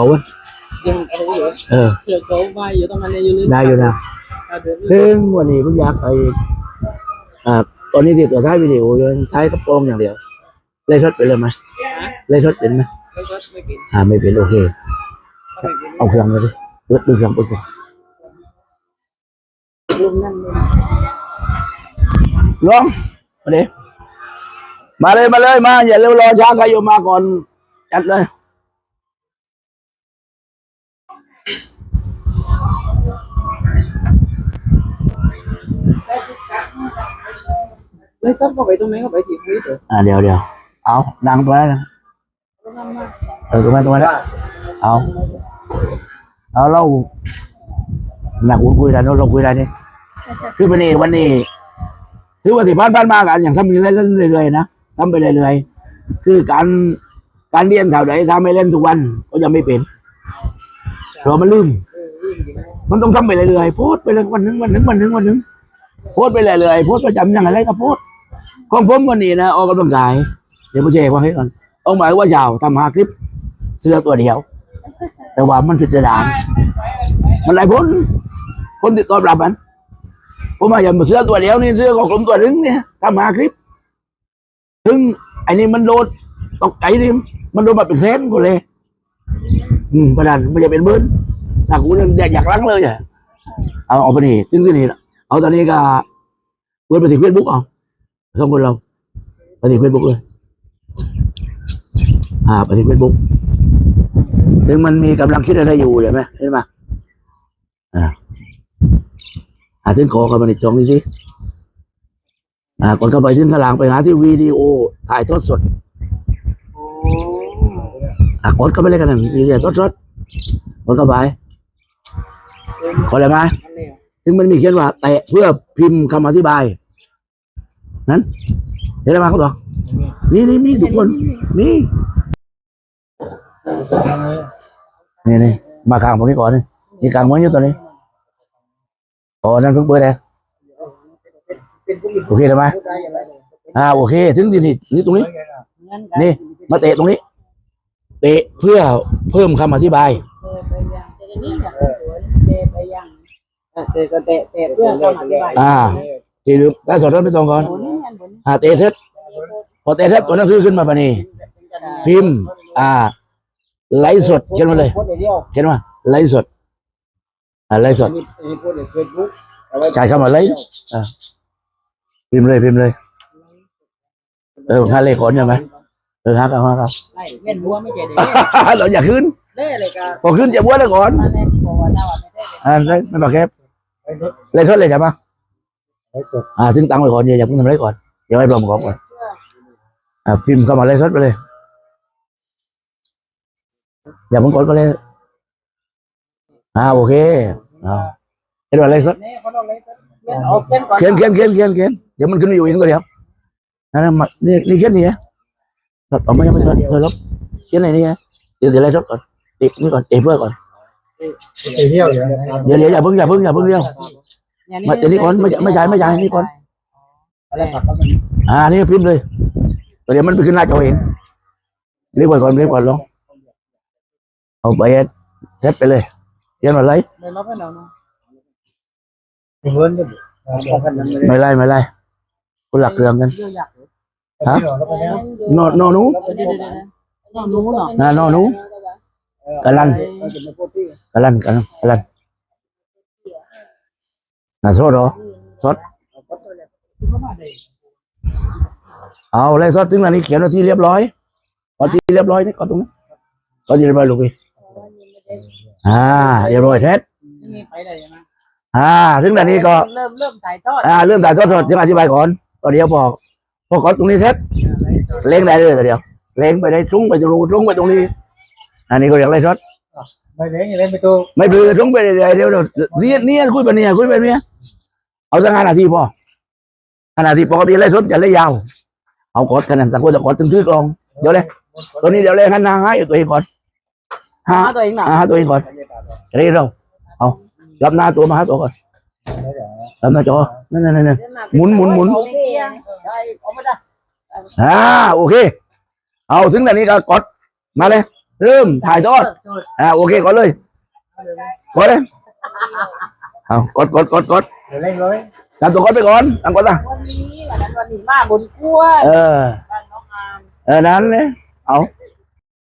เอาเว้ยยังเอาอยู่เออเกี่ยวกับว่าอยู่ตรงนั้นอยู่เลยได้อยู่นะเดินซึ่งวันนี้ผมอยากไอ้อ่าตอนนี้ที่ตัวท้ายวิดีโออยู่ท้ายกระโปรงอย่างเดียวเลยช็อตไปเลยไหมเลยช็อตเป็นไหมไม่ก็ไม่กินอ่าไม่เป็นโอเคไม่กินเอาเครื่องมาดิเปิดดูเครื่องเปิดเครื่องรวมนั่นเลยลองมาดิมาเลยมาเลยมาอย่าเร็วรอช้าใครอยู่มาก่อนจัดเลย เลยก็เข้าไปตรงนี้เข้าไปที่พื้นเถอะอ่าเดี๋ยวเดี๋ยวเอาดังตัวนั้นนะตรงนั้นมาเออตัวนั้นตัวนั้นเอาเอาเราหนักอุ่นคุยกันเราคุยกันนี่คือวันนี้วันนี้ถือว่าสิพันพันมากันอย่างทำเล่นเรื่อยๆนะทำไปเรื่อยๆคือการการเรียนแถวไหนทำไม่เล่นทุกวันก็ยังไม่เป็น เพราะมันลืมเออวิ่งอยู่นะมันต้องทำไปเรื่อยๆโพสต์ไปเลยวันหนึงวันหนึงวันหนึงวันหนึงโพสต์ไปเรื่อยๆโพสต์ประจำอย่างไรก็โพสต์ของผมวันนี้นะออกกำลังกาย เดี๋ยวผมจะแจกว่าให้ก่อนเอาหมายว่ายาวทำหาคลิป เสื้อตัวเดียว แต่ว่ามันพิจารณามันหลายคนคนติดตอบรับมันผมมาอย่างเสื้อตัวเดียวนี่เสื้อของผมตัวหนึงเนี่ยทำหาคลิป ถึงไอ้นี่มันโดนตกใจดิมันโดนมาเป็นแสนคนเลย อืมประดานมันจะเป็นหมื่นหนักกูเนี่ยอยากล้างเลยอะเอาเอาไปนี่ซึ่งที่นี่เอาตอนนี้ก็เปิดไปที่เฟซบุ๊กเอาสองคนเราไปที่เฟซบุ๊กเลย อ่าไปที่เฟซบุ๊กถึงมันมีกำลังคิดอะไรอยู่เห็นไหมเห็นไหมอ่าหาถึงขอกันมาในจองนี่สิอ่ากดเข้าไปถึงข้างหลังไปหาที่วิดีโอถ่ายทอดสด อ่ากดเข้าไปเลยกันนะวิดีโอทอดสดกดเข้าไปเอ็มกดอะไรไหมซึ่งมันมีเขียนว่า แตะเพื่อพิมพ์คำอธิบาย นั้นเห็นไหมเขาบอกนี่นี่มีทุกคนนี่นี่นี่มาข้างตรงนี้ก่อนนี่นี่กลางม้วนอยู่ตัวนี้อ๋อนั่นเพิ่งเปิดเองเป็นผู้โอเคได้ไหมอ่าโอเค ถึงที่นี่นี่ตรงนี้ นี่ มาเตะตรงนี้ เตะเพื่อเพิ่มคำอธิบาย เตะไปยังเตะนี่เนี่ยเตะไปยังเตะก็เตะเตะเพื่อความอธิบายอ่า ทีลืมได้สอดรับไปตรงก่อนบนนี้อันบนนี้อ่าเตะเสร็จพอเตะเสร็จตัวนั้นคือขึ้นมาปะนี่พิมพ์ อ่า ไลฟ์สดเขียนมาเลยโพสต์เดียวเขียนว่าไลฟ์สด อ่าไลฟ์สด นี่นี่โพสต์ในเฟซบุ๊กใช่เข้ามาไลฟ์อ่าพิมพ์เลยพิมพ์เลย เออหาเลขก่อนใช่ไหม เออหากันหากันไล่เล่นบัวไม่เจ๋งเราอยากขึ้นเล่เลยก็พอขึ้นจะบ้วนแล้วก่อนมาเล่นโคว่าเจ้าไม่ได้อ่าได้ไม่บอกแคบไลฟ์สดเลยใช่ปะอ่าถึงตังค์ไปก่อนอย่าอย่าเพิ่งทำอะไรก่อนเดี๋ยวให้ปลอมของก่อนอ่าพิมพ์เข้ามาไลฟ์สดไปเลยอย่าเพิ่งกดก็เลยอ่าโอเคอ่าเห็นว่าไลฟ์สดนี่เขาต้องเล่นเล่นออกเล่นก่อนเขียนเขียนเขียนเขียนเขียนเดี๋ยวมันขึ้นมาอยู่เองตัวเดียวนั่นนะมานี่นี่เขียนนี่ฮะ ต่อมายังไม่ถอยถอยลบเขียนไหนนี่ฮะเดี๋ยวเดี๋ยวไล่ทดก่อนเอกนี่ก่อนเอกเพื่อก่อนไปเที่ยวอยู่นะเดี๋ยวเดี๋ยวอย่าเพิ่งอย่าเพิ่งอย่าเพิ่งเดียวมาเดี๋ยวนี้ก่อนไม่ไม่ใช่ไม่ใช่นี่ก่อนอะไรผักก็มันอ่านี่พิมพ์เลยตัวเดี๋ยวมันไปขึ้นหน้าจอเองเรียกไว้ก่อนเรียกก่อนลงเอาไปเซตไปเลยเขียนมาไล่เล่นรอบให้เราเนาะเงินก็เอากันนั้นเลยไม่ไล่ไม่ไล่คนหลักเรื่องกันเยอะอยาก ฮะแล้วก็แล้วนอนนอนหนูเดี๋ยวเดี๋ยวเดี๋ยวน้องนู้เนาะน่านอนหนูกะลันเราจะมาพูดที่กะลันกะลันกะลันน่าโซดเหรอเอาไล่ซอสถึงอันนี้เขียนว่าที่เรียบร้อยพอที่เรียบร้อยนี่ก็ตรงนี้ก็ที่เรียบร้อยลูกพี่อ่าเรียบร้อยเท็จนี่ไปได้ยังไงอ่า ถึงอันนี้ก็เริ่มเริ่มถ่ายทอดอ่าเริ่มถ่ายทอดสดยังอธิบายก่อนก็เดี๋ยวบอก พอกดตรงนี้เท็จเล้งได้เลยแต่เดียวเล้งไปได้ตรงไปตรงนู้นตรงไปตรงนี้ อันนี้ก็เรียกไล่ซอสไม่เลี้ยงอย่าเล่นไปตัวไม่เปลือตรงไปเรื่อยๆเดี๋ยวเดี๋ยวเนี่ยเนี่ยคุยไปเนี่ยคุยไปเนี่ยเอาสักห้านาทีพอห้านาทีปกติไล่ซอสจะไล่ยาว เอากดกันนั่นสักคนจะกดถึงชื่อกลองเดี๋ยวเลยตัวนี้เดี๋ยวเลยหันหน้าให้ตัวเองก่อนหาหาตัวเองหน่อยหาตัวเองก่อนเรียกเราเอารับหน้าตัวมาหาตัวก่อน รับหน้าจอนั่นนั่นนั่นหมุนหมุนหมุนได้เอาไม่ได้อ่าโอเค เอาถึงแบบนี้ก็กดมาเลย เริ่มถ่ายทอดโทษอ่าโอเคก่อนเลยกดเลยเอากดกดกดกดเดี๋ยวเล่นเลยทำตัวกดไปก่อนทำกดอะวันนี้วันนั้นวันนี้มาบนกล้วยเออบ้านน้องอามเออนั้นเนี่ยเอาเ